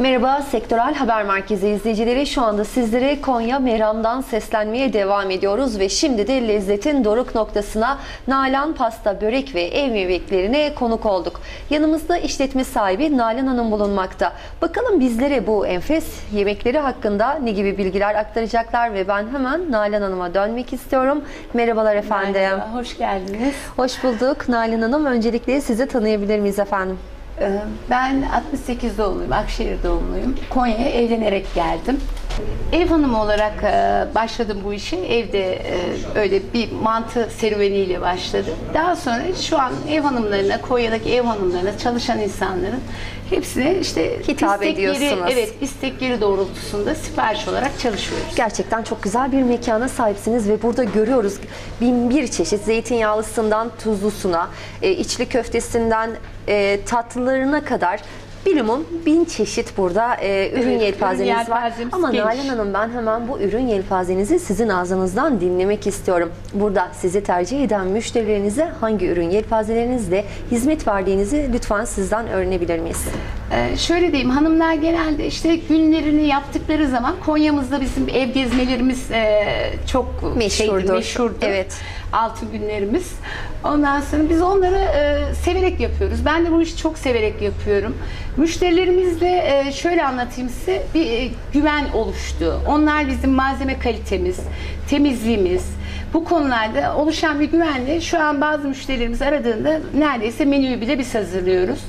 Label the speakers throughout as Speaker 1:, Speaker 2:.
Speaker 1: Merhaba Sektörel Haber Merkezi izleyicileri. Şu anda sizlere Konya Meram'dan seslenmeye devam ediyoruz ve şimdi de lezzetin doruk noktasına Nalan Pasta, Börek ve Ev Yemeklerine konuk olduk. Yanımızda işletme sahibi Nalan Hanım bulunmakta. Bakalım bizlere bu enfes yemekleri hakkında ne gibi bilgiler aktaracaklar ve ben hemen Nalan Hanım'a dönmek istiyorum. Merhabalar efendim.
Speaker 2: Merhaba, hoş geldiniz.
Speaker 1: Hoş bulduk Nalan Hanım. Öncelikle sizi tanıyabilir miyiz efendim?
Speaker 2: Ee, Ben 68 doğumluyum, Akşehir doğumluyum. Konya'ya evlenerek geldim. Ev hanımı olarak e, başladım bu işe. Evde e, öyle bir mantı serüveniyle başladı. Daha sonra şu an ev hanımlarına, Konya'daki ev hanımlarına, çalışan insanların hepsine işte
Speaker 1: Hitap ediyorsunuz.
Speaker 2: Evet, istekleri doğrultusunda sipariş olarak çalışıyoruz.
Speaker 1: Gerçekten çok güzel bir mekana sahipsiniz ve burada görüyoruz bin bir çeşit zeytinyağlısından tuzlusuna, e, içli köftesinden tatlılarına kadar bilimum bin çeşit burada e, ürün
Speaker 2: Evet,
Speaker 1: yelpazeniz
Speaker 2: ürün
Speaker 1: var. Ama
Speaker 2: geniş.
Speaker 1: Nalan Hanım ben hemen bu ürün yelpazenizi sizin ağzınızdan dinlemek istiyorum. Burada sizi tercih eden müşterilerinize hangi ürün yelpazelerinizle hizmet verdiğinizi lütfen sizden öğrenebilir miyiz?
Speaker 2: Ee, şöyle diyeyim hanımlar genelde işte günlerini yaptıkları zaman Konya'mızda bizim ev gezmelerimiz e, çok
Speaker 1: Meşhurdur.
Speaker 2: şeydir, meşhurdur.
Speaker 1: Evet.
Speaker 2: Altın günlerimiz. Ondan sonra biz onları e, severek yapıyoruz. Ben de bu işi çok severek yapıyorum. Müşterilerimizle e, şöyle anlatayım size bir e, güven oluştu. Onlar bizim malzeme kalitemiz, temizliğimiz, bu konularda oluşan bir güvenle şu an bazı müşterilerimiz aradığında neredeyse menüyü bile biz hazırlıyoruz.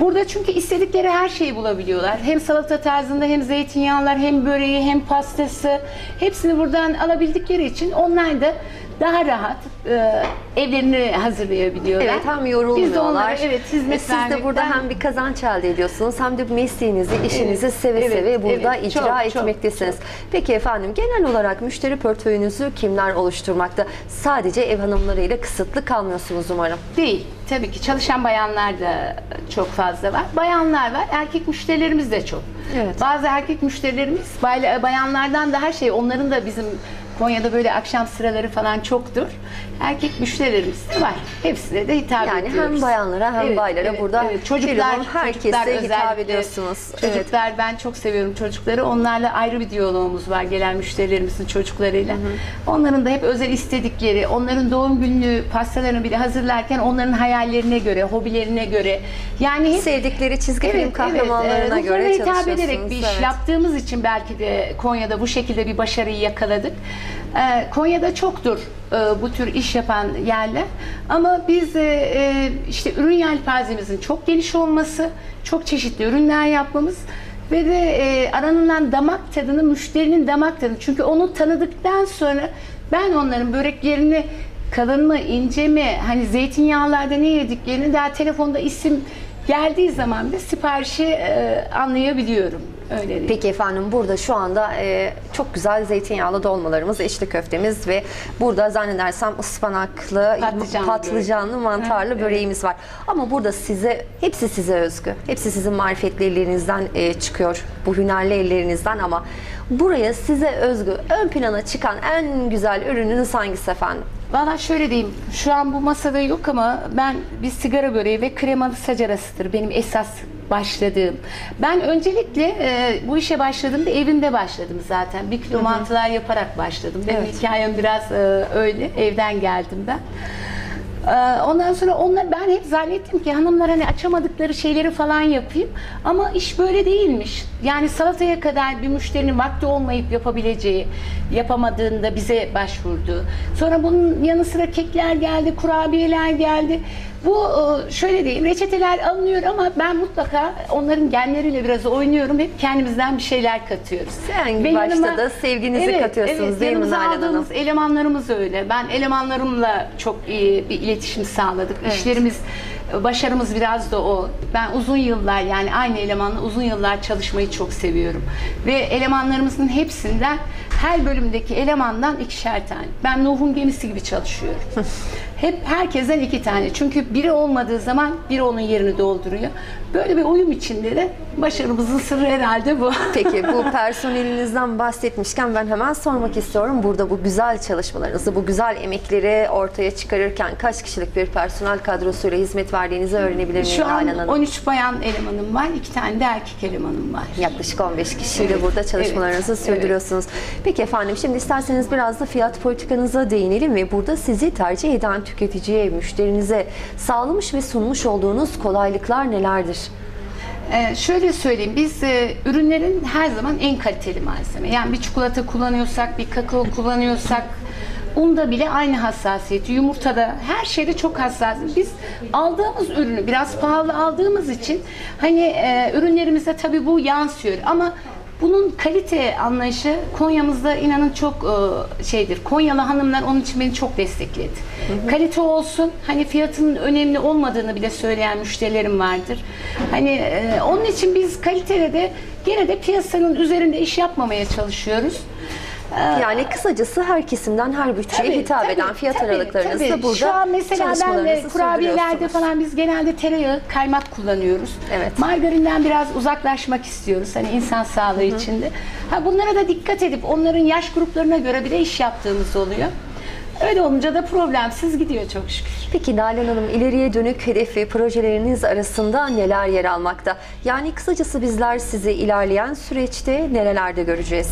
Speaker 2: Burada çünkü istedikleri her şeyi bulabiliyorlar. Hem salata tarzında hem zeytinyağlar hem böreği hem pastası hepsini buradan alabildikleri için onlar da daha rahat e, evlerini hazırlayabiliyorlar.
Speaker 1: Evet hem
Speaker 2: Biz de
Speaker 1: yorulmuyorlar.
Speaker 2: onlara evet hizmet
Speaker 1: E, Siz de
Speaker 2: vermekten-
Speaker 1: burada hem bir kazanç elde ediyorsunuz hem de mesleğinizi, işinizi seve
Speaker 2: evet,
Speaker 1: seve burada
Speaker 2: evet.
Speaker 1: icra
Speaker 2: Çok, çok,
Speaker 1: etmektesiniz. Peki efendim genel olarak müşteri portföyünüzü kimler oluşturmakta? Sadece ev hanımlarıyla kısıtlı kalmıyorsunuz umarım.
Speaker 2: Değil. Tabii ki çalışan bayanlar da çok fazla var. Bayanlar var, erkek müşterilerimiz de çok.
Speaker 1: Evet.
Speaker 2: Bazı erkek müşterilerimiz bay- bayanlardan da her şey, onların da bizim Konya'da böyle akşam sıraları falan çoktur. Erkek müşterilerimiz de var. Hepsine de hitap
Speaker 1: Yani
Speaker 2: ediyoruz.
Speaker 1: hem bayanlara hem baylara burada
Speaker 2: Çocuklar,
Speaker 1: bilumum herkese
Speaker 2: çocuklar
Speaker 1: hitap ediyorsunuz. Evet.
Speaker 2: Çocuklar ben çok seviyorum çocukları. Onlarla ayrı bir diyalogumuz var gelen müşterilerimizin çocuklarıyla. Onların da hep özel istedikleri, onların doğum günü pastalarını bile hazırlarken onların hayallerine göre, hobilerine göre yani hep
Speaker 1: Sevdikleri çizgi film kahramanlarına
Speaker 2: e,
Speaker 1: göre
Speaker 2: hitap ederek bir iş
Speaker 1: Evet.
Speaker 2: yaptığımız için belki de Konya'da bu şekilde bir başarıyı yakaladık. E, Konya'da çoktur e, bu tür iş yapan yerler. Ama biz e, e, işte ürün yelpazemizin çok geniş olması, çok çeşitli ürünler yapmamız ve de aranılan damak tadını, müşterinin damak tadını. Çünkü onu tanıdıktan sonra ben onların böreklerini kalın mı, ince mi, hani zeytinyağlarda ne yediklerini daha telefonda isim geldiği zaman da siparişi anlayabiliyorum. Öyle değil.
Speaker 1: Peki efendim burada şu anda e, çok güzel zeytinyağlı dolmalarımız, içli köftemiz ve burada zannedersem ıspanaklı,
Speaker 2: Patlıcanlı
Speaker 1: patlıcanlı,
Speaker 2: börek.
Speaker 1: mantarlı
Speaker 2: Ha,
Speaker 1: böreğimiz var. Ama burada size, hepsi size özgü. Hepsi sizin marifetli ellerinizden e, çıkıyor. Bu hünerli ellerinizden ama buraya size özgü, ön plana çıkan en güzel ürününüz hangisi efendim?
Speaker 2: Valla şöyle diyeyim, şu an bu masada yok ama ben bir sigara böreği ve kremalı sac arasıdır benim esas başladığım. Ben öncelikle e, bu işe başladığımda evimde başladım zaten. Bir kilo mantılar yaparak başladım. Benim
Speaker 1: Evet.
Speaker 2: hikayem biraz e, öyle. Evden geldim ben. Ee, Ondan sonra onlar ben hep zannettim ki hanımlar hani açamadıkları şeyleri falan yapayım. Ama iş böyle değilmiş. Yani salataya kadar bir müşterinin vakti olmayıp yapabileceği, yapamadığında bize başvurdu. Sonra bunun yanı sıra kekler geldi, kurabiyeler geldi. Bu e, şöyle diyeyim, reçeteler alınıyor ama ben mutlaka onların genleriyle biraz oynuyorum. Hep kendimizden bir şeyler katıyoruz.
Speaker 1: En
Speaker 2: Ve
Speaker 1: başta
Speaker 2: yanıma-
Speaker 1: da sevginizi katıyorsunuz değil mi Nalan Hanım?
Speaker 2: elemanlarımız öyle. Ben elemanlarımla çok iyi bir iletişim sağladık.
Speaker 1: Evet.
Speaker 2: İşlerimiz, başarımız biraz da o. Ben uzun yıllar yani aynı elemanla uzun yıllar çalışmayı çok seviyorum. Ve elemanlarımızın hepsinden her bölümdeki elemandan ikişer tane. Ben Nuh'un gemisi gibi çalışıyorum. Hep herkesten iki tane. Çünkü biri olmadığı zaman biri onun yerini dolduruyor. Böyle bir uyum içinde de Başarımızın sırrı herhalde bu.
Speaker 1: Peki bu personelinizden bahsetmişken ben hemen sormak istiyorum. Burada bu güzel çalışmalarınızı, bu güzel emekleri ortaya çıkarırken kaç kişilik bir personel kadrosuyla hizmet verdiğinizi öğrenebilir miyim
Speaker 2: Şu an
Speaker 1: Nalan Hanım?
Speaker 2: 13 bayan elemanım var, 2 tane de erkek elemanım var.
Speaker 1: Yaklaşık 15 kişiyle
Speaker 2: Evet,
Speaker 1: burada çalışmalarınızı
Speaker 2: evet,
Speaker 1: sürdürüyorsunuz. Peki efendim şimdi isterseniz biraz da fiyat politikanıza değinelim ve burada sizi tercih eden tüketiciye, müşterinize sağlamış ve sunmuş olduğunuz kolaylıklar nelerdir?
Speaker 2: Ee, şöyle söyleyeyim, biz e, ürünlerin her zaman en kaliteli malzeme. Yani bir çikolata kullanıyorsak, bir kakao kullanıyorsak, unda bile aynı hassasiyeti, yumurtada, her şeyde çok hassas. Biz aldığımız ürünü biraz pahalı aldığımız için hani e, ürünlerimize tabii bu yansıyor ama bunun kalite anlayışı Konya'mızda inanın çok e, şeydir. Konyalı hanımlar onun için beni çok destekledi. Kalite olsun, hani fiyatının önemli olmadığını bile söyleyen müşterilerim vardır. Hani e, onun için biz kalitede de gene de piyasanın üzerinde iş yapmamaya çalışıyoruz.
Speaker 1: Yani kısacası her kesimden, her bütçeye
Speaker 2: Tabii,
Speaker 1: hitap
Speaker 2: tabii,
Speaker 1: eden fiyat
Speaker 2: tabii,
Speaker 1: aralıklarınızda
Speaker 2: tabii.
Speaker 1: burada
Speaker 2: Şu an mesela ben de
Speaker 1: çalışmalarınızı
Speaker 2: kurabiyelerde
Speaker 1: sürdürüyorsunuz.
Speaker 2: falan biz genelde tereyağı, kaymak kullanıyoruz.
Speaker 1: Evet.
Speaker 2: Margarinden biraz uzaklaşmak istiyoruz hani insan sağlığı içinde. Ha bunlara da dikkat edip onların yaş gruplarına göre bile iş yaptığımız oluyor. Öyle olunca da problemsiz gidiyor çok şükür.
Speaker 1: Peki Nalan Hanım ileriye dönük hedef ve projeleriniz arasında neler yer almakta? Yani kısacası bizler sizi ilerleyen süreçte nerelerde göreceğiz?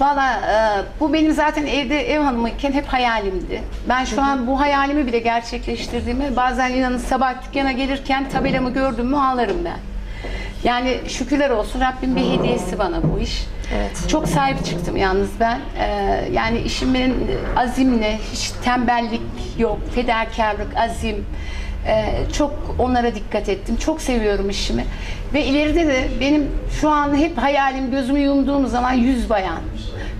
Speaker 2: Valla e, bu benim zaten evde ev hanımıyken hep hayalimdi. Ben şu an bu hayalimi bile gerçekleştirdiğimi bazen inanın sabah dükkana gelirken tabelamı gördüm mü ağlarım ben. Yani şükürler olsun Rabbim bir hediyesi bana bu iş.
Speaker 1: Evet.
Speaker 2: Çok sahip çıktım yalnız ben. E, yani işimin azimle hiç tembellik yok, fedakarlık, azim. E, çok onlara dikkat ettim. Çok seviyorum işimi. Ve ileride de benim şu an hep hayalim gözümü yumduğum zaman yüz bayan.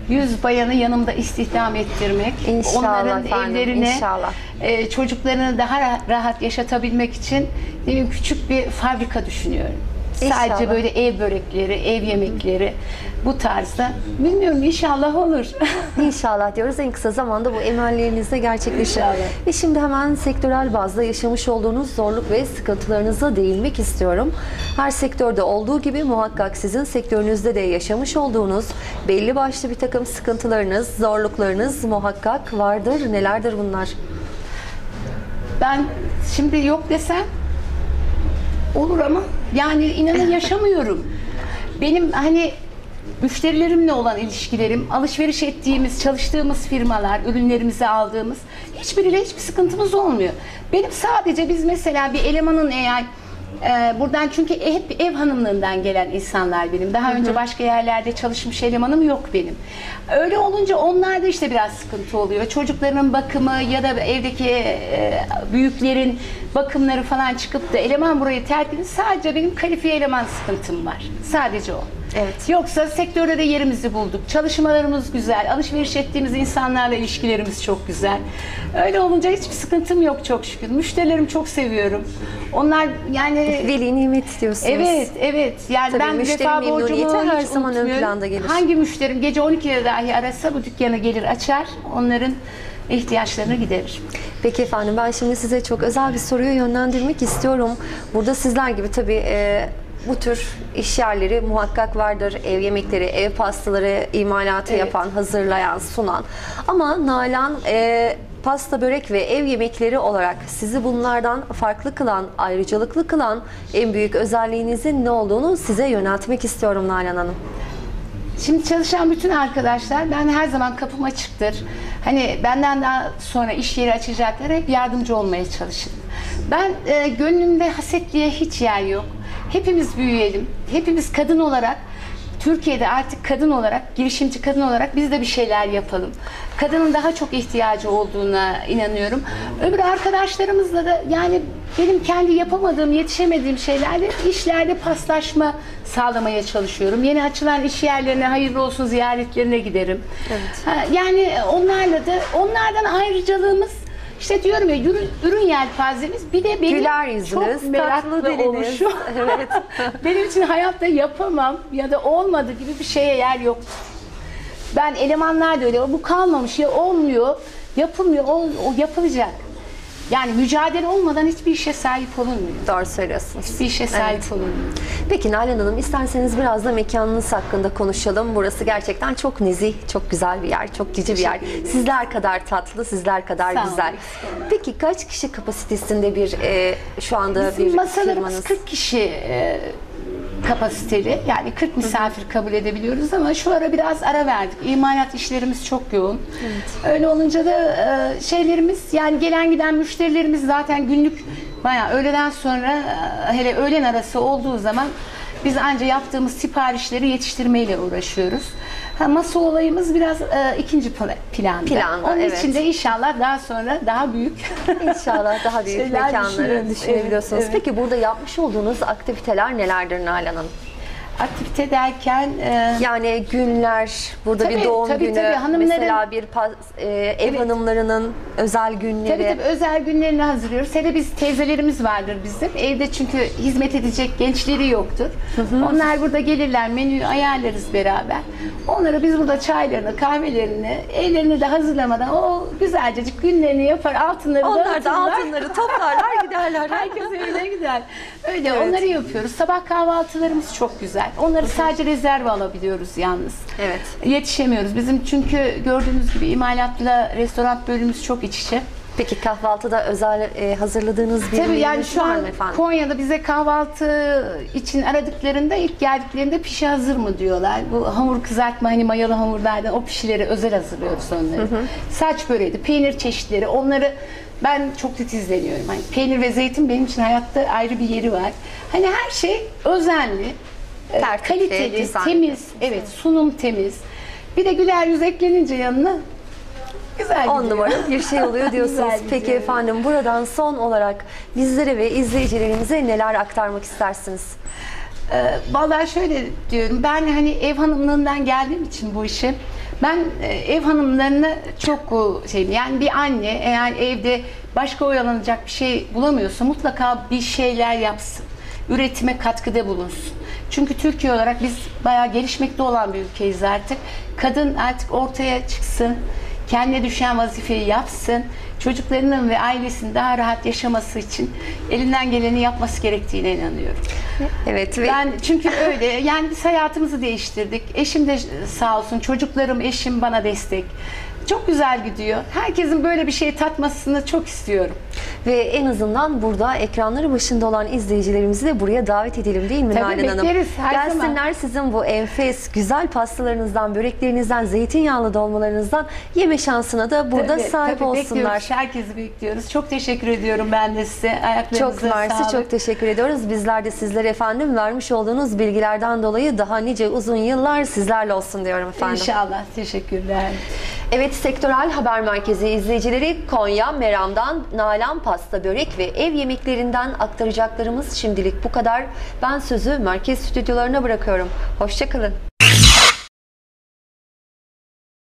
Speaker 2: Yüz bayanı yanımda istihdam ettirmek.
Speaker 1: İnşallah
Speaker 2: onların
Speaker 1: efendim,
Speaker 2: evlerine,
Speaker 1: inşallah.
Speaker 2: e, çocuklarını daha ra- rahat yaşatabilmek için benim küçük bir fabrika düşünüyorum.
Speaker 1: İnşallah.
Speaker 2: Sadece böyle ev börekleri, ev yemekleri bu tarzda. Bilmiyorum inşallah olur.
Speaker 1: İnşallah diyoruz en kısa zamanda bu emelleriniz de gerçekleşir.
Speaker 2: İnşallah.
Speaker 1: Ve şimdi hemen sektörel bazda yaşamış olduğunuz zorluk ve sıkıntılarınıza değinmek istiyorum. Her sektörde olduğu gibi muhakkak sizin sektörünüzde de yaşamış olduğunuz belli başlı bir takım sıkıntılarınız, zorluklarınız muhakkak vardır. Nelerdir bunlar?
Speaker 2: Ben şimdi yok desem olur ama yani inanın yaşamıyorum. Benim hani müşterilerimle olan ilişkilerim, alışveriş ettiğimiz, çalıştığımız firmalar, ürünlerimizi aldığımız hiçbiriyle hiçbir sıkıntımız olmuyor. Benim sadece biz mesela bir elemanın eğer e, buradan çünkü hep ev hanımlığından gelen insanlar benim. Daha önce başka yerlerde çalışmış elemanım yok benim. Öyle olunca onlarda işte biraz sıkıntı oluyor. Çocukların bakımı ya da evdeki e, büyüklerin bakımları falan çıkıp da eleman burayı terk edin. Sadece benim kalifiye eleman sıkıntım var. Sadece o.
Speaker 1: Evet.
Speaker 2: Yoksa sektörde de yerimizi bulduk. Çalışmalarımız güzel. Alışveriş ettiğimiz insanlarla ilişkilerimiz çok güzel. Öyle olunca hiçbir sıkıntım yok çok şükür. Müşterilerimi çok seviyorum. Onlar yani
Speaker 1: Veli nimet diyorsunuz.
Speaker 2: Evet, evet. Yani
Speaker 1: Tabii
Speaker 2: ben vefa borcumu
Speaker 1: her zaman ön planda gelir.
Speaker 2: Hangi müşterim gece 12'de dahi arasa bu dükkanı gelir açar. Onların ihtiyaçlarını giderir.
Speaker 1: Peki efendim ben şimdi size çok özel bir soruyu yönlendirmek istiyorum. Burada sizler gibi tabii e, bu tür iş yerleri muhakkak vardır. Ev yemekleri, ev pastaları imalatı
Speaker 2: Evet.
Speaker 1: yapan, hazırlayan, sunan. Ama Nalan e, pasta, börek ve ev yemekleri olarak sizi bunlardan farklı kılan, ayrıcalıklı kılan en büyük özelliğinizin ne olduğunu size yöneltmek istiyorum Nalan Hanım.
Speaker 2: Şimdi çalışan bütün arkadaşlar ben her zaman kapım açıktır. Hani benden daha sonra iş yeri açacaklar hep yardımcı olmaya çalışın. Ben e, gönlümde hasetliğe hiç yer yok. Hepimiz büyüyelim. Hepimiz kadın olarak Türkiye'de artık kadın olarak, girişimci kadın olarak biz de bir şeyler yapalım. Kadının daha çok ihtiyacı olduğuna inanıyorum. Öbür arkadaşlarımızla da yani benim kendi yapamadığım, yetişemediğim şeylerde işlerde paslaşma sağlamaya çalışıyorum. Yeni açılan iş yerlerine hayırlı olsun ziyaretlerine giderim. Ha, yani onlarla da onlardan ayrıcalığımız işte diyorum ya ürün, ürün yelpazemiz bir de benim
Speaker 1: Güler yüzünüz,
Speaker 2: çok
Speaker 1: tatlı
Speaker 2: meraklı
Speaker 1: diliniz.
Speaker 2: oluşum.
Speaker 1: Evet.
Speaker 2: benim için hayatta yapamam ya da olmadı gibi bir şeye yer yok. Ben elemanlar da öyle. Bu kalmamış ya olmuyor, yapılmıyor, o, o yapılacak. Yani mücadele olmadan hiçbir işe sahip olunmuyor.
Speaker 1: Doğru söylüyorsunuz.
Speaker 2: Bir işe sahip
Speaker 1: Evet.
Speaker 2: olunmuyor.
Speaker 1: Peki Nalan Hanım isterseniz biraz da mekanınız hakkında konuşalım. Burası gerçekten çok nezih, çok güzel bir yer, çok cici bir yer. Sizler kadar tatlı, sizler kadar
Speaker 2: Sağ olun,
Speaker 1: güzel.
Speaker 2: olmayın.
Speaker 1: Peki kaç kişi kapasitesinde bir e, şu anda
Speaker 2: Bizim
Speaker 1: bir
Speaker 2: masalarımız
Speaker 1: firmanız?
Speaker 2: 40 kişi e, kapasiteli. Yani 40 misafir kabul edebiliyoruz ama şu ara biraz ara verdik. İmalat işlerimiz çok yoğun. Öyle olunca da e, şeylerimiz yani gelen giden müşterilerimiz zaten günlük bayağı öğleden sonra e, hele öğlen arası olduğu zaman biz anca yaptığımız siparişleri yetiştirmeyle uğraşıyoruz. Ha, masa olayımız biraz e, ikinci pla- planda.
Speaker 1: Planda,
Speaker 2: Onun
Speaker 1: evet.
Speaker 2: için de inşallah daha sonra daha büyük
Speaker 1: İnşallah daha büyük
Speaker 2: Şeyler
Speaker 1: mekanları düşünebiliyorsunuz.
Speaker 2: Evet, evet.
Speaker 1: Peki burada yapmış olduğunuz aktiviteler nelerdir Nalan Hanım?
Speaker 2: aktivite derken e,
Speaker 1: Yani günler, burada bir
Speaker 2: Tabii,
Speaker 1: doğum
Speaker 2: tabii,
Speaker 1: günü,
Speaker 2: tabii. Hanımların-
Speaker 1: mesela bir pas- e, ev
Speaker 2: Evet.
Speaker 1: hanımlarının özel günleri.
Speaker 2: Tabii tabii özel günlerini hazırlıyoruz. Hele biz teyzelerimiz vardır bizim. Evde çünkü hizmet edecek gençleri yoktur. Onlar burada gelirler, menüyü ayarlarız beraber. Onlara biz burada çaylarını, kahvelerini, evlerini de hazırlamadan o güzelcecik günlerini yapar, altınları
Speaker 1: Onlar da altınları toplarlar giderler.
Speaker 2: Herkes evine gider. Öyle
Speaker 1: Evet.
Speaker 2: onları yapıyoruz. Sabah kahvaltılarımız çok güzel. Onları sadece rezerve alabiliyoruz yalnız.
Speaker 1: Evet.
Speaker 2: Yetişemiyoruz. Bizim çünkü gördüğünüz gibi imalatla restoran bölümümüz çok iç içe.
Speaker 1: Peki kahvaltıda özel e, hazırladığınız bir
Speaker 2: Tabii yani şu an
Speaker 1: efendim?
Speaker 2: Konya'da bize kahvaltı için aradıklarında ilk geldiklerinde pişi hazır mı diyorlar. Bu hamur kızartma hani mayalı hamurlardan o pişileri özel hazırlıyoruz onları. Saç böreği, peynir çeşitleri onları ben çok titizleniyorum. Hani peynir ve zeytin benim için hayatta ayrı bir yeri var. Hani her şey özenli, e,
Speaker 1: Tertipli,
Speaker 2: kaliteli,
Speaker 1: düzenli.
Speaker 2: temiz. Evet, sunum temiz. Bir de güler yüz eklenince yanına güzel
Speaker 1: On numara bir şey oluyor diyorsunuz.
Speaker 2: Güzel
Speaker 1: Peki
Speaker 2: gidiyor.
Speaker 1: efendim buradan son olarak bizlere ve izleyicilerimize neler aktarmak istersiniz?
Speaker 2: Ee, Vallahi şöyle diyorum. Ben hani ev hanımlığından geldiğim için bu işe ben e, ev hanımlarını çok e, şey yani bir anne eğer evde başka oyalanacak bir şey bulamıyorsa mutlaka bir şeyler yapsın. Üretime katkıda bulunsun. Çünkü Türkiye olarak biz bayağı gelişmekte olan bir ülkeyiz artık. Kadın artık ortaya çıksın, kendine düşen vazifeyi yapsın. Çocuklarının ve ailesinin daha rahat yaşaması için elinden geleni yapması gerektiğine inanıyorum.
Speaker 1: Evet ve
Speaker 2: Ben çünkü öyle yani biz hayatımızı değiştirdik. Eşim de sağ olsun çocuklarım eşim bana destek. Çok güzel gidiyor. Herkesin böyle bir şey tatmasını çok istiyorum.
Speaker 1: ve en azından burada ekranları başında olan izleyicilerimizi de buraya davet edelim değil mi
Speaker 2: Tabii,
Speaker 1: Nalan Hanım?
Speaker 2: bekleriz, her
Speaker 1: Gelsinler
Speaker 2: zaman.
Speaker 1: sizin bu enfes güzel pastalarınızdan, böreklerinizden, zeytinyağlı dolmalarınızdan yeme şansına da burada
Speaker 2: Tabii,
Speaker 1: sahip
Speaker 2: tabii,
Speaker 1: olsunlar.
Speaker 2: Bekliyoruz, herkesi bekliyoruz. Çok teşekkür ediyorum ben de size. Ayaklarınıza
Speaker 1: Çok mersi,
Speaker 2: sağlık.
Speaker 1: çok teşekkür ediyoruz. Bizler de sizlere efendim vermiş olduğunuz bilgilerden dolayı daha nice uzun yıllar sizlerle olsun diyorum efendim.
Speaker 2: İnşallah. Teşekkürler.
Speaker 1: Evet, Sektörel Haber Merkezi izleyicileri Konya, Meram'dan Nalan Pasta, Börek ve ev yemeklerinden aktaracaklarımız şimdilik bu kadar. Ben sözü merkez stüdyolarına bırakıyorum. Hoşçakalın.